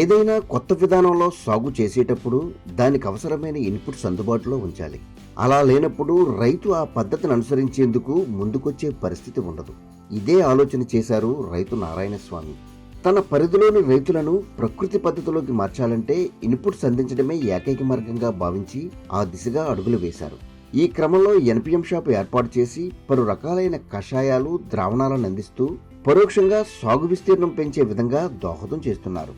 ఏదైనా కొత్త విధానంలో సాగు చేసేటప్పుడు దానికి అవసరమైన ఇన్పుట్స్ అందుబాటులో ఉంచాలి. అలా లేనప్పుడు రైతు ఆ పద్ధతిని అనుసరించేందుకు ముందుకొచ్చే పరిస్థితి ఉండదు. ఇదే ఆలోచన చేశారు రైతు నారాయణ స్వామి తన పరిధిలోని రైతులను ప్రకృతి పద్ధతిలోకి మార్చాలంటే ఇన్పుట్స్ అందించడమే ఏకైక మార్గంగా భావించి ఆ దిశగా అడుగులు వేశారు. ఈ క్రమంలో ఎన్పిఎం షాప్ ఏర్పాటు చేసి పలు రకాలైన కషాయాలు ద్రావణాలను అందిస్తూ పరోక్షంగా సాగు విస్తీర్ణం పెంచే విధంగా దోహదం చేస్తున్నారు.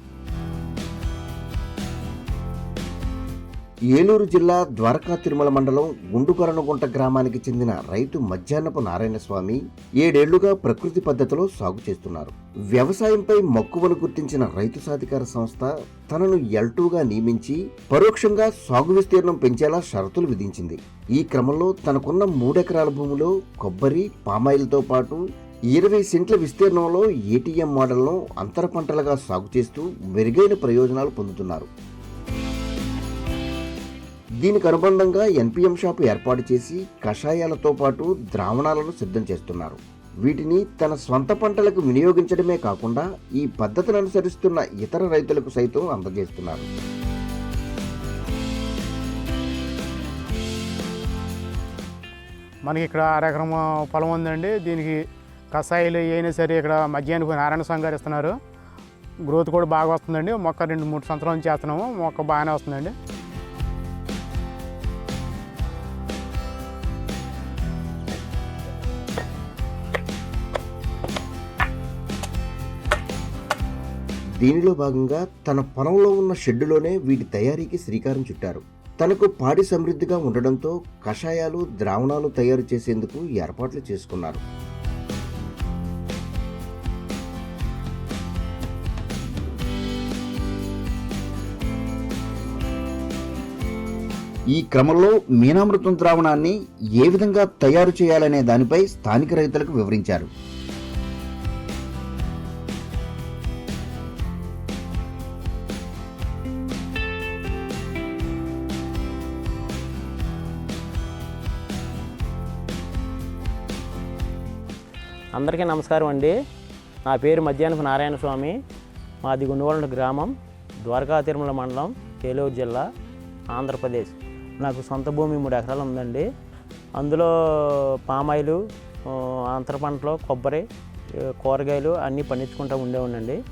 ఏలూరు జిల్లా ద్వారకా తిరుమల మండలం గుండుకరణగుంట గ్రామానికి చెందిన రైతు మధ్యాహ్నపు నారాయణ స్వామి ఏడేళ్ళుగా ప్రకృతి పద్ధతిలో సాగు చేస్తున్నారు. వ్యవసాయంపై మక్కువను గుర్తించిన రైతు సాధికార సంస్థ తనను ఎల్టూగా నియమించి పరోక్షంగా సాగు విస్తీర్ణం పెంచేలా షరతులు విధించింది. ఈ క్రమంలో తనకున్న మూడెకరాల భూమిలో కొబ్బరి పామాయిల్తో పాటు ఇరవై సెంట్ల విస్తీర్ణంలో ఏటీఎం మోడల్ను అంతర పంటలుగా సాగు చేస్తూ మెరుగైన ప్రయోజనాలు పొందుతున్నారు. దీనికి అనుబంధంగా ఎన్పిఎం షాప్ ఏర్పాటు చేసి కషాయాలతో పాటు ద్రావణాలను సిద్ధం చేస్తున్నారు. వీటిని తన స్వంత పంటలకు వినియోగించడమే కాకుండా ఈ పద్ధతిని అనుసరిస్తున్న ఇతర రైతులకు సైతం అందజేస్తున్నారు. మనకి ఇక్కడ అరెకరం పొలం ఉందండి. దీనికి కషాయాలు అయినా సరే ఇక్కడ మధ్యాహ్నం నారాయణ స్వామి గారు ఇస్తున్నారు. గ్రోత్ కూడా బాగా వస్తుందండి. మొక్క రెండు మూడు సంవత్సరాల నుంచి చేస్తున్నాము మొక్క బాగానే వస్తుందండి. దీనిలో భాగంగా తన పొలంలో ఉన్న షెడ్డులోనే వీటి తయారీకి శ్రీకారం చుట్టారు. తనకు పాడి సమృద్ధిగా ఉండడంతో కషాయాలు ద్రావణాలు తయారు చేసేందుకు ఏర్పాట్లు చేసుకున్నారు. ఈ క్రమంలో మీనామృతం ద్రావణాన్ని ఏ విధంగా తయారు చేయాలనే దానిపై స్థానిక రైతులకు వివరించారు. అందరికీ నమస్కారం అండి. నా పేరు మధ్యాహ్నపు నారాయణ స్వామి. మాది గుండవలన గ్రామం ద్వారకా తిరుమల మండలం కేలూరు జిల్లా ఆంధ్రప్రదేశ్. నాకు సొంత భూమి మూడు ఎకరాలు ఉందండి. అందులో పామాయిలు ఆ, అంతర పంటలు కొబ్బరి కూరగాయలు అన్నీ పండించుకుంటూ ఉండేవాడినండి.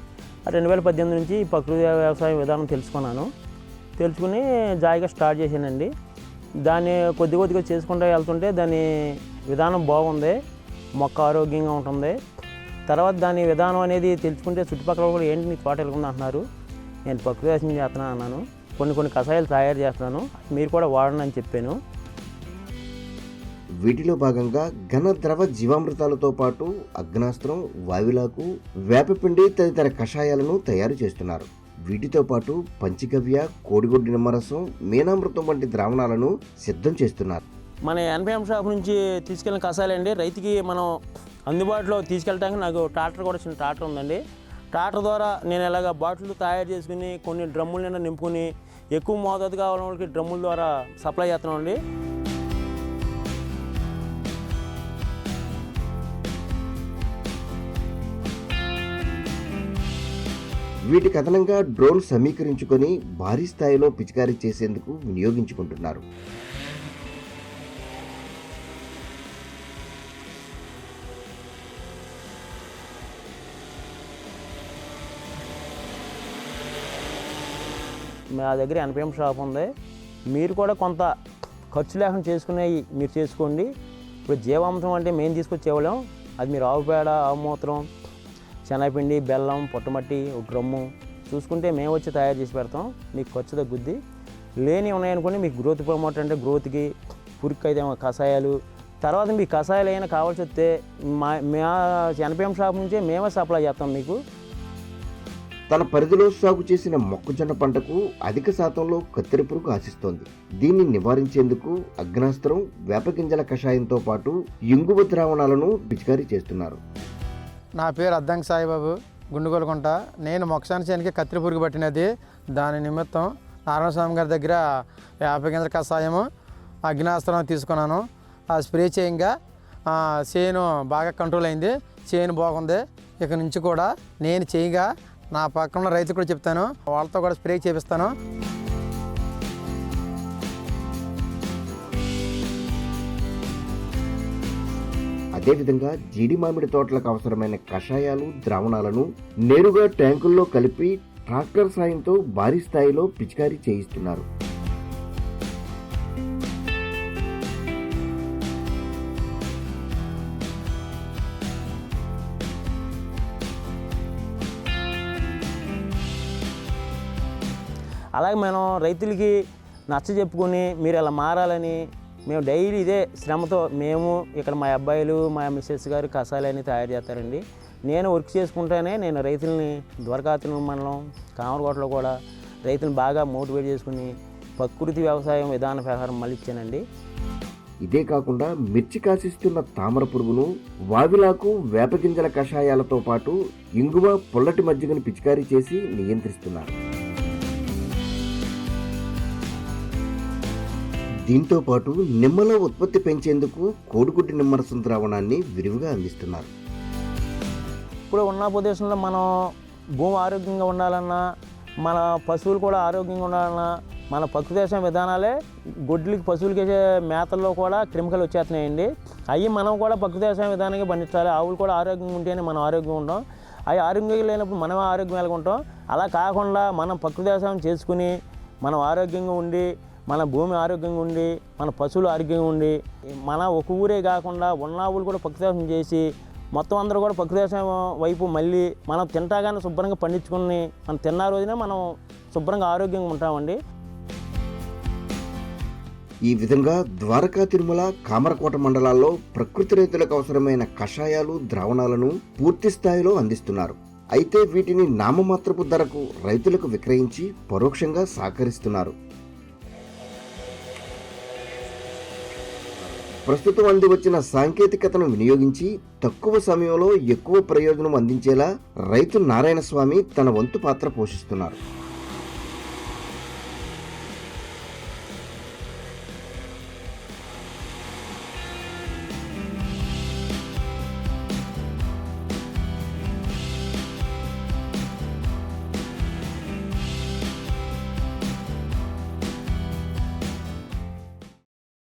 రెండు వేల పద్దెనిమిది నుంచి ఈ ప్రకృతి వ్యవసాయ విధానం తెలుసుకున్నాను. తెలుసుకుని జాయిగా స్టార్ట్ చేశానండి. దాన్ని కొద్ది కొద్దిగా చేసుకుంటూ వెళ్తుంటే దాని విధానం బాగుంది. మొక్క ఆరోగ్యంగా ఉంటుంది. తర్వాత దాని విధానం అనేది తెలుసుకుంటే చుట్టుపక్కల కూడా ఏంటి నీ తోట ఎలుగుంది అంటున్నారు. నేను ప్రకృతి వ్యవసాయం చేస్తున్నాను అన్నాను. కొన్ని కొన్ని కషాయాలు తయారు చేస్తున్నాను. మీరు కూడా వాడండి అని చెప్పాను. వీటిలో భాగంగా ఘన ద్రవ జీవామృతాలతో పాటు అగ్నాస్త్రం వావిలాకు వేపపిండి తదితర కషాయాలను తయారు చేస్తున్నారు. వీటితో పాటు పంచగవ్య కోడిగుడ్డు నిమ్మరసం మీనామృతం వంటి ద్రావణాలను సిద్ధం చేస్తున్నారు. మన ఎన్పిఎం షాప్ నుంచి తీసుకెళ్ళిన కషాయాలండి రైతుకి మనం అందుబాటులో తీసుకెళ్ళడానికి నాకు ట్రాక్టర్ కూడా చిన్న ట్రాక్టర్ ఉందండి. ట్రాక్టర్ ద్వారా నేను ఇలాగ బాటిల్ తయారు చేసుకుని కొన్ని డ్రమ్ములు నిండా నింపుకొని ఎక్కువ మోతాదు కావాలని వాళ్ళకి డ్రమ్ముల ద్వారా సప్లై చేస్తున్నామండి. వీటి కథనంగా డ్రోన్ సమీకరించుకొని భారీ స్థాయిలో పిచికారీ చేసేందుకు వినియోగించుకుంటున్నారు. మా దగ్గర ఎన్పిఎం షాప్ ఉంది. మీరు కూడా కొంత ఖర్చు లేకుండా చేసుకునేవి మీరు చేసుకోండి. ఇప్పుడు జీవామృతం అంటే మేము తీసుకొచ్చేవాళ్ళం అది మీరు ఆవు పేడ ఆవు మూత్రం శనగపిండి బెల్లం పొట్టమట్టి ఒక డ్రమ్ము చూసుకుంటే మేము వచ్చి తయారు చేసి పెడతాం. మీకు ఖర్చు తగ్గుద్ది. లేని ఉన్నాయనుకోండి మీకు గ్రోత్ ప్రమోటర్ అంటే గ్రోత్కి పురికి అయితే కషాయాలు. తర్వాత మీకు కషాయాలు ఏమైనా కావాల్సి వస్తే మా మా ఎన్పిఎం షాప్ నుంచే మేమే సప్లై చేస్తాం మీకు. తన పరిధిలో సాగు చేసిన మొక్కజొన్న పంటకు అధిక శాతంలో కత్తెర పురుగు ఆశిస్తోంది. దీన్ని నివారించేందుకు అగ్నాస్త్రం వేపగింజల కషాయంతో పాటు ఇంగువ ద్రావణాలను పిచికారీ చేస్తున్నారు. నా పేరు అద్దంకి సాయిబాబు గుండుగోలుకుంట. నేను మొక్కసాని చేనికి కత్తిరి పురుగు పట్టినది. దాని నిమిత్తం నారాయణస్వామి గారి దగ్గర వేపగింజల కషాయము అగ్నాస్త్రం తీసుకున్నాను. ఆ స్ప్రే చేయంగా చేను బాగా కంట్రోల్ అయింది. చేను బాగుంది. ఇక నుంచి కూడా నేను చేయగా నా పక్కన రైతులు రైతు కూడా చెప్తాను. వాళ్ళతో కూడా స్ప్రే చేపిస్తాను. అదేవిధంగా జీడి మామిడి తోటలకు అవసరమైన కషాయాలు ద్రావణాలను నేరుగా ట్యాంకుల్లో కలిపి ట్రాక్టర్ సాయంతో భారీ స్థాయిలో పిచికారీ చేయిస్తున్నారు. అలాగే మనం రైతులకి నచ్చ చెప్పుకొని మీరు ఇలా మారాలని మేము డైలీ ఇదే శ్రమతో మేము ఇక్కడ మా అబ్బాయిలు మా మిస్సెస్ గారు కషాయాలన్నీ తయారు చేస్తారండి. నేను వర్క్ చేసుకుంటేనే నేను రైతుల్ని ద్వారకాతుల మండలం కామరకోటలో కూడా రైతులను బాగా మోటివేట్ చేసుకుని ప్రకృతి వ్యవసాయం విధాన ప్రకారం మళ్ళీ ఇచ్చానండి. ఇదే కాకుండా మిర్చి కాసిస్తున్న తామర పురుగును వావిలాకు వేపగింజల కషాయాలతో పాటు ఇంగువ పొల్లటి మజ్జిగను పిచికారీ చేసి నియంత్రిస్తున్నారు. దీంతో పాటు నిమ్మల ఉత్పత్తి పెంచేందుకు కోడిగుడ్డి నిమ్మరసం ద్రావణాన్ని విరివిగా అందిస్తున్నారు. ఇప్పుడు ఉన్న ప్రదేశంలో మనం భూమి ఆరోగ్యంగా ఉండాలన్నా మన పశువులు కూడా ఆరోగ్యంగా ఉండాలన్నా మన ప్రకృతి విధానాలే గొడ్లకి పశువులకి వేసే మేతల్లో కూడా కెమికల్ వచ్చేస్తున్నాయండి. అవి మనం కూడా ప్రకృతి వ్యవసాయం విధానంగా పండించాలి. ఆవులు కూడా ఆరోగ్యంగా ఉంటేనే మనం ఆరోగ్యంగా ఉంటాం. అవి ఆరోగ్యంగా లేనప్పుడు మనం ఆరోగ్యంగా ఉంటాం అలా కాకుండా మనం ప్రకృతి వ్యవసాయం చేసుకుని మనం ఆరోగ్యంగా ఉండి మన భూమి ఆరోగ్యంగా ఉండి మన పశువులు ఆరోగ్యంగా ఉండి మన ఒక ఊరే కాకుండా ఉన్న ఊళ్ళు కూడా పక్షిదాసం చేసి మొత్తం అందరూ కూడా పక్షిదాసం వైపు మళ్ళీ మనం తింటాగానే శుభ్రంగా పండించుకుని మనం తిన్న రోజునే మనం శుభ్రంగా ఆరోగ్యంగా ఉంటామండి. ఈ విధంగా ద్వారకా తిరుమల కామరకోట మండలాల్లో ప్రకృతి రైతులకు అవసరమైన కషాయాలు ద్రావణాలను పూర్తి స్థాయిలో అందిస్తున్నారు. అయితే వీటిని నామమాత్రపు ధరకు రైతులకు విక్రయించి పరోక్షంగా సహకరిస్తున్నారు. ప్రస్తుతం అంది వచ్చిన సాంకేతికతను వినియోగించి తక్కువ సమయంలో ఎక్కువ ప్రయోజనం అందించేలా రైతు నారాయణస్వామి తన వంతు పాత్ర పోషిస్తున్నారు.